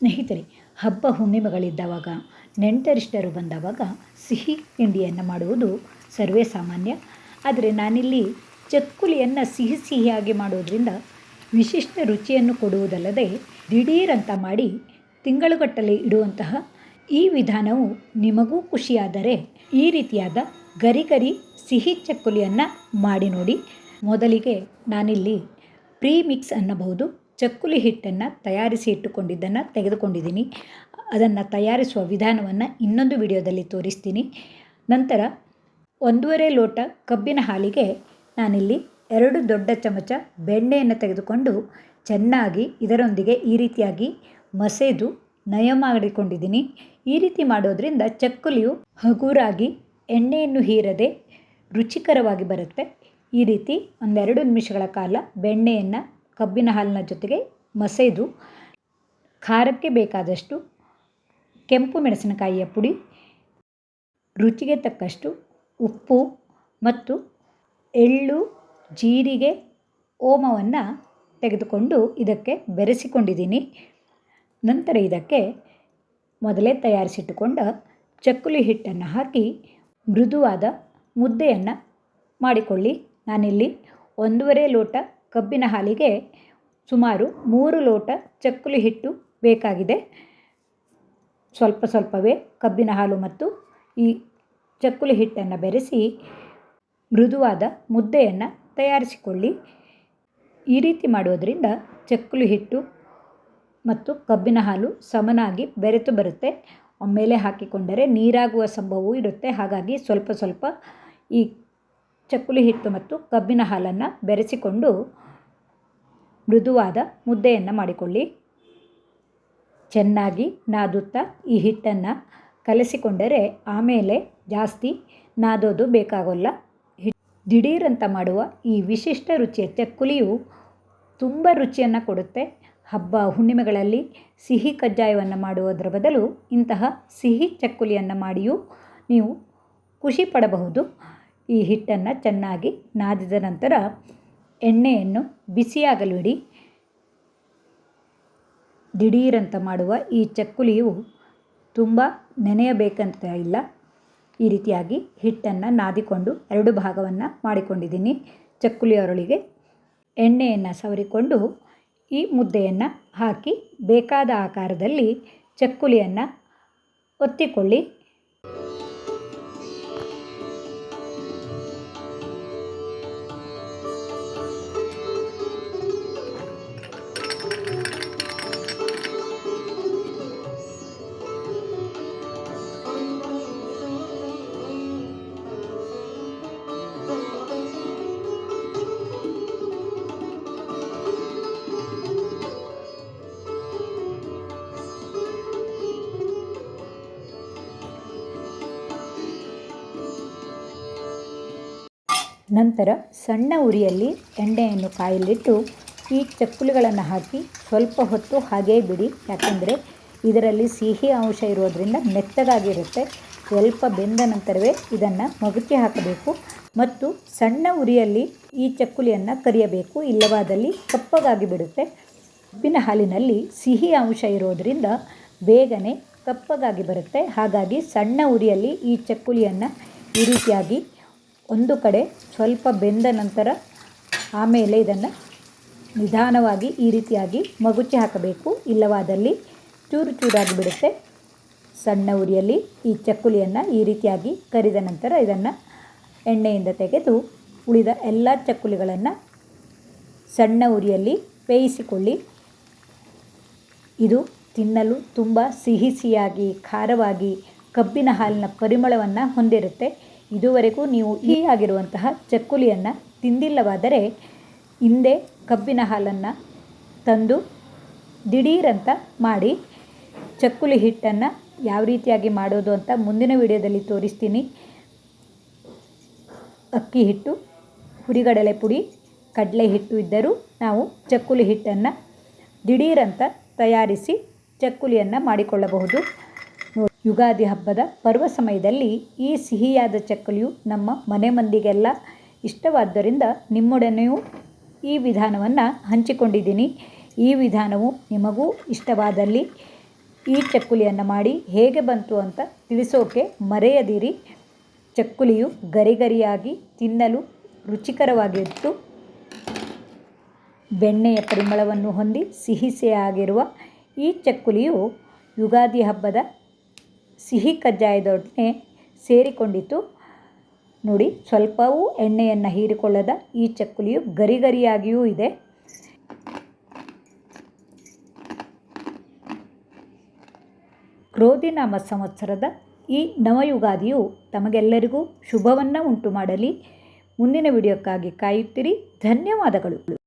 ಸ್ನೇಹಿತರೆ, ಹಬ್ಬ ಹುಣ್ಣಿಮೆಗಳಿದ್ದಾವಾಗ, ನೆಂಟರಿಷ್ಟರು ಬಂದವಾಗ ಸಿಹಿ ತಿಂಡಿಯನ್ನು ಮಾಡುವುದು ಸರ್ವೇ ಸಾಮಾನ್ಯ. ಆದರೆ ನಾನಿಲ್ಲಿ ಚಕ್ಕುಲಿಯನ್ನು ಸಿಹಿ ಸಿಹಿಯಾಗಿ ಮಾಡೋದರಿಂದ ವಿಶಿಷ್ಟ ರುಚಿಯನ್ನು ಕೊಡುವುದಲ್ಲದೆ ದಿಢೀರಂತ ಮಾಡಿ ತಿಂಗಳುಗಟ್ಟಲೆ ಇಡುವಂತಹ ಈ ವಿಧಾನವು ನಿಮಗೂ ಖುಷಿಯಾದರೆ ಈ ರೀತಿಯಾದ ಗರಿ ಗರಿ ಸಿಹಿ ಚಕ್ಕುಲಿಯನ್ನು ಮಾಡಿ ನೋಡಿ. ಮೊದಲಿಗೆ ನಾನಿಲ್ಲಿ ಪ್ರೀ ಮಿಕ್ಸ್ ಅನ್ನಬಹುದು ಚಕ್ಕುಲಿ ಹಿಟ್ಟನ್ನು ತಯಾರಿಸಿ ಇಟ್ಟುಕೊಂಡಿದ್ದನ್ನು ತೆಗೆದುಕೊಂಡಿದ್ದೀನಿ. ಅದನ್ನು ತಯಾರಿಸುವ ವಿಧಾನವನ್ನು ಇನ್ನೊಂದು ವಿಡಿಯೋದಲ್ಲಿ ತೋರಿಸ್ತೀನಿ. ನಂತರ ಒಂದೂವರೆ ಲೋಟ ಕಬ್ಬಿನ ಹಾಲಿಗೆ ನಾನಿಲ್ಲಿ ಎರಡು ದೊಡ್ಡ ಚಮಚ ಬೆಣ್ಣೆಯನ್ನು ತೆಗೆದುಕೊಂಡು ಚೆನ್ನಾಗಿ ಇದರೊಂದಿಗೆ ಈ ರೀತಿಯಾಗಿ ಮಸೆದು ನಯ ಮಾಡಿಕೊಂಡಿದ್ದೀನಿ. ಈ ರೀತಿ ಮಾಡೋದರಿಂದ ಚಕ್ಕುಲಿಯು ಹಗುರಾಗಿ ಎಣ್ಣೆಯನ್ನು ಹೀರದೆ ರುಚಿಕರವಾಗಿ ಬರುತ್ತೆ. ಈ ರೀತಿ ಒಂದೆರಡು ನಿಮಿಷಗಳ ಕಾಲ ಬೆಣ್ಣೆಯನ್ನು ಕಬ್ಬಿನ ಹಾಲಿನ ಜೊತೆಗೆ ಮಸೆದು, ಖಾರಕ್ಕೆ ಬೇಕಾದಷ್ಟು ಕೆಂಪು ಮೆಣಸಿನಕಾಯಿಯ ಪುಡಿ, ರುಚಿಗೆ ತಕ್ಕಷ್ಟು ಉಪ್ಪು ಮತ್ತು ಎಳ್ಳು, ಜೀರಿಗೆ, ಓಮವನ್ನು ತೆಗೆದುಕೊಂಡು ಇದಕ್ಕೆ ಬೆರೆಸಿಕೊಂಡಿದ್ದೀನಿ. ನಂತರ ಇದಕ್ಕೆ ಮೊದಲೇ ತಯಾರಿಸಿಟ್ಟುಕೊಂಡ ಚಕ್ಕುಲಿ ಹಿಟ್ಟನ್ನು ಹಾಕಿ ಮೃದುವಾದ ಮುದ್ದೆಯನ್ನು ಮಾಡಿಕೊಳ್ಳಿ. ನಾನಿಲ್ಲಿ ಒಂದೂವರೆ ಲೋಟ ಕಬ್ಬಿನ ಹಾಲಿಗೆ ಸುಮಾರು ಮೂರು ಲೋಟ ಚಕ್ಕುಲಿ ಹಿಟ್ಟು ಬೇಕಾಗಿದೆ. ಸ್ವಲ್ಪ ಸ್ವಲ್ಪವೇ ಕಬ್ಬಿನ ಹಾಲು ಮತ್ತು ಈ ಚಕ್ಕುಲಿ ಹಿಟ್ಟನ್ನು ಬೆರೆಸಿ ಮೃದುವಾದ ಮುದ್ದೆಯನ್ನು ತಯಾರಿಸಿಕೊಳ್ಳಿ. ಈ ರೀತಿ ಮಾಡೋದರಿಂದ ಚಕ್ಕುಲಿ ಹಿಟ್ಟು ಮತ್ತು ಕಬ್ಬಿನ ಹಾಲು ಸಮನಾಗಿ ಬೆರೆತು ಬರುತ್ತೆ. ಒಮ್ಮೆಲೆ ಹಾಕಿಕೊಂಡರೆ ನೀರಾಗುವ ಸಂಭವವೂ ಇರುತ್ತೆ. ಹಾಗಾಗಿ ಸ್ವಲ್ಪ ಸ್ವಲ್ಪ ಈ ಚಕ್ಕುಲಿ ಹಿಟ್ಟು ಮತ್ತು ಕಬ್ಬಿನ ಹಾಲನ್ನು ಬೆರೆಸಿಕೊಂಡು ಮೃದುವಾದ ಮುದ್ದೆಯನ್ನು ಮಾಡಿಕೊಳ್ಳಿ. ಚೆನ್ನಾಗಿ ನಾದುತ್ತಾ ಈ ಹಿಟ್ಟನ್ನು ಕಲಸಿಕೊಂಡರೆ ಆಮೇಲೆ ಜಾಸ್ತಿ ನಾದೋದು ಬೇಕಾಗೋಲ್ಲ. ದಿಢೀರಂತ ಮಾಡುವ ಈ ವಿಶಿಷ್ಟ ರುಚಿಯ ಚಕ್ಕುಲಿಯು ತುಂಬ ರುಚಿಯನ್ನು ಕೊಡುತ್ತೆ. ಹಬ್ಬ ಹುಣ್ಣಿಮೆಗಳಲ್ಲಿ ಸಿಹಿ ಕಜ್ಜಾಯವನ್ನು ಮಾಡುವುದರ ಬದಲು ಇಂತಹ ಸಿಹಿ ಚಕ್ಕುಲಿಯನ್ನು ಮಾಡಿಯೂ ನೀವು ಖುಷಿ ಪಡಬಹುದು. ಈ ಹಿಟ್ಟನ್ನು ಚೆನ್ನಾಗಿ ನಾದಿದ ನಂತರ ಎಣ್ಣೆಯನ್ನು ಬಿಸಿಯಾಗಲು ಇಡಿ ದಿಢೀರಂತ ಮಾಡುವ ಈ ಚಕ್ಕುಲಿಯು ತುಂಬ ನೆನೆಯಬೇಕಂತ ಇಲ್ಲ. ಈ ರೀತಿಯಾಗಿ ಹಿಟ್ಟನ್ನು ನಾದಿಕೊಂಡು ಎರಡು ಭಾಗವನ್ನು ಮಾಡಿಕೊಂಡಿದ್ದೀನಿ ಚಕ್ಕುಲಿಯೊರಳಿಗೆ ಎಣ್ಣೆಯನ್ನು ಸವರಿಕೊಂಡು ಈ ಮುದ್ದೆಯನ್ನು ಹಾಕಿ ಬೇಕಾದ ಆಕಾರದಲ್ಲಿ ಚಕ್ಕುಲಿಯನ್ನು ಒತ್ತಿಕೊಳ್ಳಿ. ನಂತರ ಸಣ್ಣ ಉರಿಯಲ್ಲಿ ಎಣ್ಣೆಯನ್ನು ಕಾಯಲಿಟ್ಟು ಈ ಚಕ್ಕುಲಿಗಳನ್ನು ಹಾಕಿ ಸ್ವಲ್ಪ ಹೊತ್ತು ಹಾಗೇ ಬಿಡಿ. ಯಾಕೆಂದರೆ ಇದರಲ್ಲಿ ಸಿಹಿ ಅಂಶ ಇರೋದರಿಂದ ಮೆತ್ತಗಾಗಿರುತ್ತೆ. ಸ್ವಲ್ಪ ಬೆಂದ ನಂತರವೇ ಇದನ್ನು ಮಗುಚಿ ಹಾಕಬೇಕು. ಮತ್ತು ಸಣ್ಣ ಉರಿಯಲ್ಲಿ ಈ ಚಕ್ಕುಲಿಯನ್ನು ಕರಿಯಬೇಕು. ಇಲ್ಲವಾದಲ್ಲಿ ಕಪ್ಪಗಾಗಿ ಬಿಡುತ್ತೆ. ಉಪ್ಪಿನ ಹಾಲಿನಲ್ಲಿ ಸಿಹಿ ಅಂಶ ಇರೋದರಿಂದ ಬೇಗನೆ ಕಪ್ಪಗಾಗಿ ಬರುತ್ತೆ. ಹಾಗಾಗಿ ಸಣ್ಣ ಉರಿಯಲ್ಲಿ ಈ ಚಕ್ಕುಲಿಯನ್ನು ಈ ರೀತಿಯಾಗಿ ಒಂದು ಕಡೆ ಸ್ವಲ್ಪ ಬೆಂದ ನಂತರ ಆಮೇಲೆ ಇದನ್ನು ನಿಧಾನವಾಗಿ ಈ ರೀತಿಯಾಗಿ ಮಗುಚಿ ಹಾಕಬೇಕು. ಇಲ್ಲವಾದಲ್ಲಿ ಚೂರು ಚೂರಾಗಿ ಬಿಡುತ್ತೆ. ಸಣ್ಣ ಉರಿಯಲ್ಲಿ ಈ ಚಕ್ಕುಲಿಯನ್ನು ಈ ರೀತಿಯಾಗಿ ಕರಿದ ನಂತರ ಇದನ್ನು ಎಣ್ಣೆಯಿಂದ ತೆಗೆದು ಉಳಿದ ಎಲ್ಲ ಚಕ್ಕುಲಿಗಳನ್ನು ಸಣ್ಣ ಉರಿಯಲ್ಲಿ ಬೇಯಿಸಿಕೊಳ್ಳಿ. ಇದು ತಿನ್ನಲು ತುಂಬ ಸಿಹಿ ಸಿಹಿಯಾಗಿ ಖಾರವಾಗಿ, ಕಬ್ಬಿನ ಹಾಲಿನ ಪರಿಮಳವನ್ನು ಹೊಂದಿರುತ್ತೆ. ಇದುವರೆಗೂ ನೀವು ಈ ಆಗಿರುವಂತಹ ಚಕ್ಕುಲಿಯನ್ನು ತಿಂದಿಲ್ಲವಾದರೆ ಹಿಂದೆ ಕಬ್ಬಿನ ಹಾಲನ್ನು ತಂದು ದಿಢೀರಂತ ಮಾಡಿ ಚಕ್ಕುಲಿ ಹಿಟ್ಟನ್ನು ಯಾವ ರೀತಿಯಾಗಿ ಮಾಡೋದು ಅಂತ ಮುಂದಿನ ವಿಡಿಯೋದಲ್ಲಿ ತೋರಿಸ್ತೀನಿ. ಅಕ್ಕಿ ಹಿಟ್ಟು, ಹುರಿಗಡಲೆ ಪುಡಿ, ಕಡಲೆ ಹಿಟ್ಟು ಇದ್ದರೂ ನಾವು ಚಕ್ಕುಲಿ ಹಿಟ್ಟನ್ನು ದಿಢೀರಂತ ತಯಾರಿಸಿ ಚಕ್ಕುಲಿಯನ್ನು ಮಾಡಿಕೊಳ್ಳಬಹುದು. ಯುಗಾದಿ ಹಬ್ಬದ ಪರ್ವ ಸಮಯದಲ್ಲಿ ಈ ಸಿಹಿಯಾದ ಚಕ್ಕಲಿಯು ನಮ್ಮ ಮನೆ ಮಂದಿಗೆಲ್ಲ ಇಷ್ಟವಾದ್ದರಿಂದ ನಿಮ್ಮೊಡನೆಯೂ ಈ ವಿಧಾನವನ್ನು ಹಂಚಿಕೊಂಡಿದ್ದೀನಿ. ಈ ವಿಧಾನವು ನಿಮಗೂ ಇಷ್ಟವಾದಲ್ಲಿ ಈ ಚಕ್ಕುಲಿಯನ್ನು ಮಾಡಿ ಹೇಗೆ ಬಂತು ಅಂತ ತಿಳಿಸೋಕೆ ಮರೆಯದಿರಿ. ಚಕ್ಕುಲಿಯು ಗರಿಗರಿಯಾಗಿ ತಿನ್ನಲು ರುಚಿಕರವಾಗಿತ್ತು. ಬೆಣ್ಣೆಯ ಪರಿಮಳವನ್ನು ಹೊಂದಿ ಸಿಹಿಸಿಯಾಗಿರುವ ಈ ಚಕ್ಕುಲಿಯು ಯುಗಾದಿ ಹಬ್ಬದ ಸಿಹಿ ಕಜ್ಜಾಯದೊಡನೆ ಸೇರಿಕೊಂಡಿತು ನೋಡಿ, ಸ್ವಲ್ಪವೂ ಎಣ್ಣೆಯನ್ನು ಹೀರಿಕೊಳ್ಳದ ಈ ಚಕ್ಕುಲಿಯು ಗರಿಗರಿಯಾಗಿಯೂ ಇದೆ. ಕ್ರೋಧಿನಾಮ ಸಂವತ್ಸರದ ಈ ನವಯುಗಾದಿಯು ತಮಗೆಲ್ಲರಿಗೂ ಶುಭವನ್ನು ಉಂಟು ಮಾಡಲಿ ಮುಂದಿನ ವಿಡಿಯೋಕ್ಕಾಗಿ ಕಾಯುತ್ತಿರಿ. ಧನ್ಯವಾದಗಳು.